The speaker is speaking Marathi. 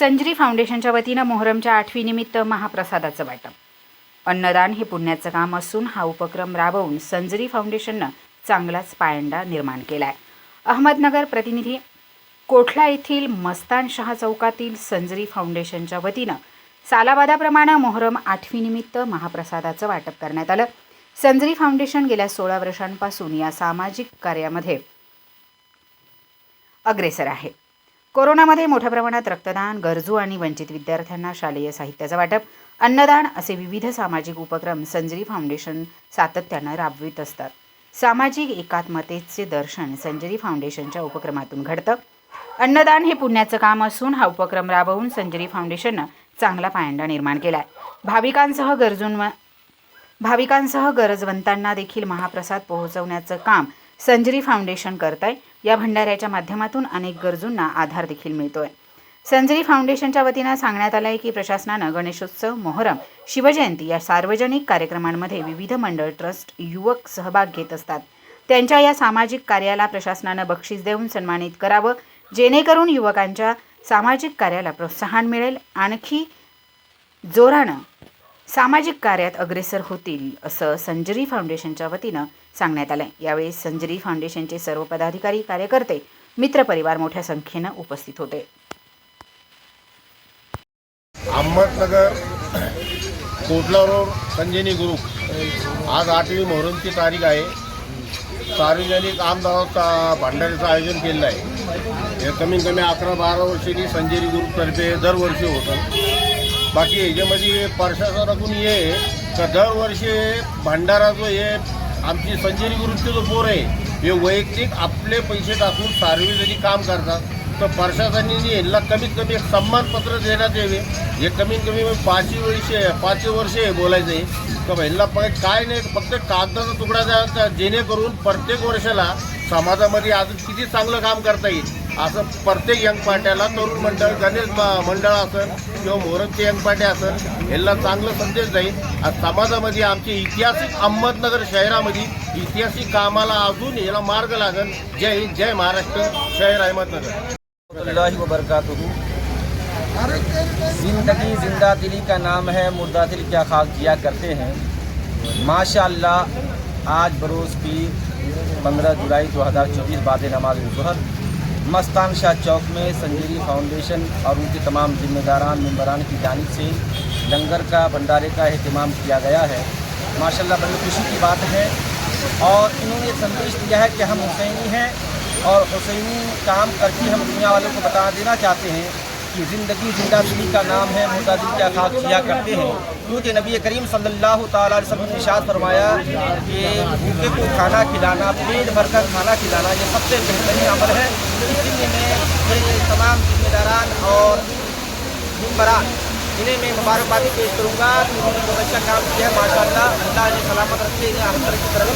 संजरी फाउंडेशनच्या वतीनं मोहरमच्या आठवीनिमित्त महाप्रसादाचं वाटप. अन्नदान हे पुण्याचं काम असून हा उपक्रम राबवून संजरी फाउंडेशननं चांगलाच पायंडा निर्माण केला आहे अहमदनगर प्रतिनिधी कोठला येथील मस्तान शहा चौकातील संजरी फाउंडेशनच्या वतीनं सालाबादाप्रमाणे मोहरम आठवीनिमित्त महाप्रसादाचं वाटप करण्यात आलं. संजरी फाउंडेशन गेल्या सोळा वर्षांपासून या सामाजिक कार्यामध्ये अग्रेसर आहे. कोरोनामध्ये मोठ्या प्रमाणात रक्तदान गरजू आणि वंचित विद्यार्थ्यांना शालेय साहित्याचं वाटप अन्नदान असे विविध सामाजिक उपक्रम संजरी फाउंडेशन सातत्यानं राबवित असतात. सामाजिक एकात्मतेचे दर्शन संजरी फाउंडेशनच्या उपक्रमातून घडतं. अन्नदान हे पुण्याचं काम असून हा उपक्रम राबवून संजरी फाउंडेशननं चांगला पायंडा निर्माण केला आहे भाविकांसह गरजूंव भाविकांसह गरजवंतांना देखील महाप्रसाद पोहोचवण्याचं काम संजरी फाउंडेशन करत आहे या भंडाऱ्याच्या माध्यमातून अनेक गरजूंना आधार देखील मिळतोय. संजरी फाउंडेशनच्या वतीनं सांगण्यात आलं आहे की प्रशासनानं गणेशोत्सव मोहरम शिवजयंती या सार्वजनिक कार्यक्रमांमध्ये विविध मंडळ ट्रस्ट युवक सहभाग घेत असतात. त्यांच्या या सामाजिक कार्याला प्रशासनानं बक्षीस देऊन सन्मानित करावं जेणेकरून युवकांच्या सामाजिक कार्याला प्रोत्साहन मिळेल. आणखी जोरानं सामाजिक कार्यात अग्रेसर होतील असं संजरी फाउंडेशनच्या वतीनं सांगण्यात आलं यावेळी संजरी फाउंडेशनचे सर्व पदाधिकारी कार्यकर्ते मित्रपरिवार मोठ्या संख्येनं उपस्थित होते. Ahmednagar Kotla road Sanjani group. आज आठवी मोहरमची तारीख आहे. सार्वजनिक आमदाराचा भांडाऱ्याचं आयोजन केलेलं आहे. हे कमीत कमी अकरा बारा वर्षांनी संजरी ग्रुपतर्फे दरवर्षी होतं. बाकी याच्यामध्ये प्रशासनातून हे आहे. का दरवर्षी भंडारा जो हे आमची संजरी गुरुचे जो पोर आहे हे वैयक्तिक आपले पैसे टाकून सार्वजनिक काम करतात. तर प्रशासनाने यांना कमीत कमी एक सन्मानपत्र देण्यात यावे. हे कमीत कमी पाचही वर्षे पाच वर्षे बोलायचं आहे. तर यांना पण काय नाही फक्त कागदाचा तुकडा द्या जेणेकरून प्रत्येक वर्षाला समाजामध्ये अजून किती चांगलं काम करता येईल. असं प्रत्येक यंग पार्ट्याला तरुण मंडळ गणेश मंडळ असेल किंवा मोहरमचे यंग पार्टी असेल यांना चांगलं संदेश जाईल आज समाजामध्ये आमचे ऐतिहासिक अहमदनगर शहरामध्ये ऐतिहासिक कामाला अजून याला मार्ग लागेल. जय हिंद जय महाराष्ट्र शहर अहमदनगर. अल्लाह ज़िंदगी जिंदा दिली का नाम है मुर्दा दिल क्या खाक किया करते हैं। माशा अल्लाह आज बरोज़ की पंद्रह जुलाई दो हज़ार चौबीस बाद नमाज जहर। मस्तान शाह चौक में संजीरी फाउंडेशन और उनके तमाम जिम्मेदारान मेम्बरान की जानब से लंगर का भंडारे का अहतमाम किया गया है। माशाल्लाह, बड़ी खुशी की बात है। और इन्होंने संदेश दिया है कि हम हुसैनी हैं और हुसैनी काम करके हम दुनिया वालों को बता देना चाहते हैं। कि ज़िंदगी ज़िंदा दिली का नाम है दिल क्या खाक किया करते हैं। क्योंकि नबी करीम सल्लल्लाहु अलैहि वसल्लम ने इरशाद फरमाया कि भूखे को खाना खिलाना, पेट भरकर खाना खिलाना, ये सबसे बेहतरीन अमल है। इसलिए मैं तमाम जिम्मेदारान और जुम्मरान इन्हें मैं मुबारकबादी पेश करूँगा। कि उन्होंने बहुत अच्छा काम किया है माशा अल्लाह ने सलामत रखे, इन्हें हर तरह की तरफ़